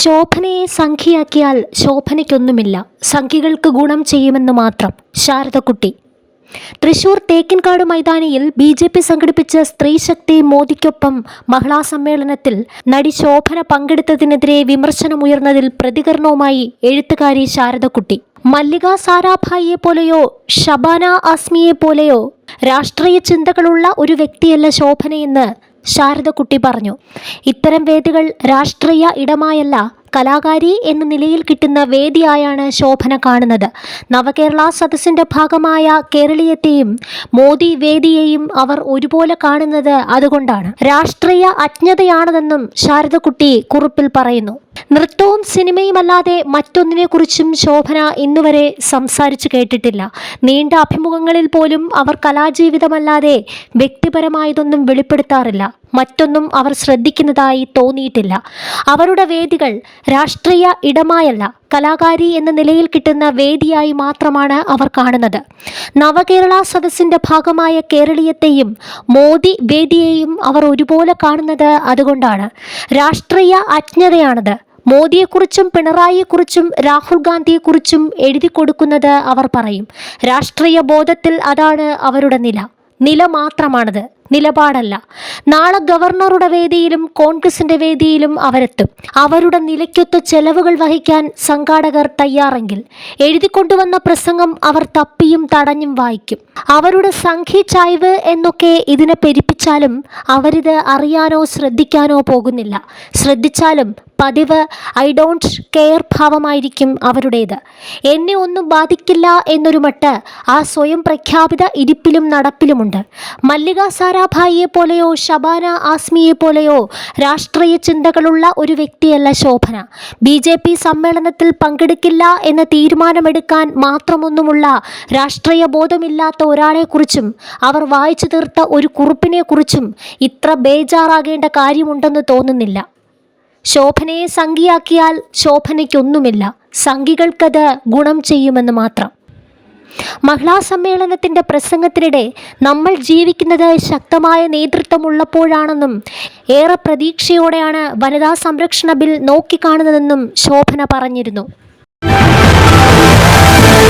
ശോഭനയെ സംഖ്യയാക്കിയാൽ ശോഭനയ്ക്കൊന്നുമില്ല. സംഖ്യകൾക്ക് ഗുണം ചെയ്യുമെന്ന് മാത്രം. ശാരദക്കുട്ടി. തൃശൂർ തേക്കിൻകാട് മൈതാനിയിൽ ബി ജെ പി സംഘടിപ്പിച്ച സ്ത്രീശക്തി മോദിക്കൊപ്പം മഹിളാ സമ്മേളനത്തിൽ നടി ശോഭന പങ്കെടുത്തതിനെതിരെ വിമർശനമുയർന്നതിൽ പ്രതികരണവുമായി എഴുത്തുകാരി ശാരദക്കുട്ടി. മല്ലിക സാരാഭായിയെ പോലെയോ ഷബാന ആസ്മിയെ പോലെയോ രാഷ്ട്രീയ ചിന്തകളുള്ള ഒരു വ്യക്തിയല്ല ശോഭനയെന്ന് ശാരദക്കുട്ടി പറഞ്ഞു. ഇത്തരം വേദികൾ രാഷ്ട്രീയ ഇടമായല്ല കലാകാരി എന്ന നിലയിൽ കിട്ടുന്ന വേദിയായാണ് ശോഭന കാണുന്നത്. നവകേരള സദസ്സിന്റെ ഭാഗമായ കേരളീയത്തെയും മോദി വേദിയെയും അവർ ഒരുപോലെ കാണുന്നത് അതുകൊണ്ടാണ്. രാഷ്ട്രീയ അജ്ഞതയാണതെന്നും ശാരദക്കുട്ടി കുറിപ്പിൽ പറയുന്നു. നൃത്തവും സിനിമയുമല്ലാതെ മറ്റൊന്നിനെക്കുറിച്ചും ശോഭന ഇന്നുവരെ സംസാരിച്ചു കേട്ടിട്ടില്ല. നീണ്ട അഭിമുഖങ്ങളിൽ പോലും അവർ കലാജീവിതമല്ലാതെ വ്യക്തിപരമായതൊന്നും വെളിപ്പെടുത്താറില്ല. മറ്റൊന്നും അവർ ശ്രദ്ധിക്കുന്നതായി തോന്നിയിട്ടില്ല. അവരുടെ വേദികൾ രാഷ്ട്രീയ ഇടമായല്ല കലാകാരി എന്ന നിലയിൽ കിട്ടുന്ന വേദിയായി മാത്രമാണ് അവർ കാണുന്നത്. നവകേരള സദസ്സിന്റെ ഭാഗമായ കേരളീയത്തെയും മോദി വേദിയെയും അവർ ഒരുപോലെ കാണുന്നത് അതുകൊണ്ടാണ്. രാഷ്ട്രീയ അജ്ഞതയാണത്. മോദിയെക്കുറിച്ചും പിണറായിയെക്കുറിച്ചും രാഹുൽ ഗാന്ധിയെക്കുറിച്ചും എഴുതി കൊടുക്കുന്നത് അവർ പറയും. രാഷ്ട്രീയ ബോധത്തിൽ അതാണ് അവരുടെ നില. നില മാത്രമാണത്. നിലപാടല്ല. നാളെ ഗവർണറുടെ വേദിയിലും കോൺഗ്രസിന്റെ വേദിയിലും അവരെത്തും. അവരുടെ നിലയ്ക്കൊത്ത ചെലവുകൾ വഹിക്കാൻ സംഘാടകർ തയ്യാറെങ്കിൽ എഴുതിക്കൊണ്ടുവന്ന പ്രസംഗം അവർ തപ്പിയും തടഞ്ഞും വായിക്കും. അവരുടെ സംഖ്യ ചായ്വ് എന്നൊക്കെ ഇതിനെ പെരിപ്പിച്ചാലും അവരിത് അറിയാനോ ശ്രദ്ധിക്കാനോ പോകുന്നില്ല. ശ്രദ്ധിച്ചാലും പതിവ് ഐ ഡോണ്ട് കെയർ ഭാവമായിരിക്കും അവരുടേത്. എന്നെ ഒന്നും ബാധിക്കില്ല എന്നൊരു മട്ട് ആ സ്വയം പ്രഖ്യാപിത ഇരിപ്പിലും നടപ്പിലുമുണ്ട്. മല്ലിക സാരാഭായിയെ പോലെയോ ഷബാന ആസ്മിയെ പോലെയോ രാഷ്ട്രീയ ചിന്തകളുള്ള ഒരു വ്യക്തിയല്ല ശോഭന. ബി ജെ പി സമ്മേളനത്തിൽ പങ്കെടുക്കില്ല എന്ന തീരുമാനമെടുക്കാൻ മാത്രമൊന്നുമുള്ള രാഷ്ട്രീയ ബോധമില്ലാത്ത ഒരാളെക്കുറിച്ചും അവർ വായിച്ചു തീർത്ത ഒരു കുറിപ്പിനെക്കുറിച്ചും ഇത്ര ബേജാറാകേണ്ട കാര്യമുണ്ടെന്ന് തോന്നുന്നില്ല. ശോഭനയെ സംഖിയാക്കിയാൽ ശോഭനയ്ക്കൊന്നുമില്ല. സംഖികൾക്കത് ഗുണം ചെയ്യുമെന്ന് മാത്രം. മഹിളാ സമ്മേളനത്തിന്റെ പ്രസംഗത്തിനിടെ നമ്മൾ ജീവിക്കുന്നത് ശക്തമായ നേതൃത്വമുള്ളപ്പോഴാണെന്നും ഏറെ പ്രതീക്ഷയോടെയാണ് വനിതാ സംരക്ഷണ ബിൽ നോക്കിക്കാണുന്നതെന്നും ശോഭന പറഞ്ഞിരുന്നു.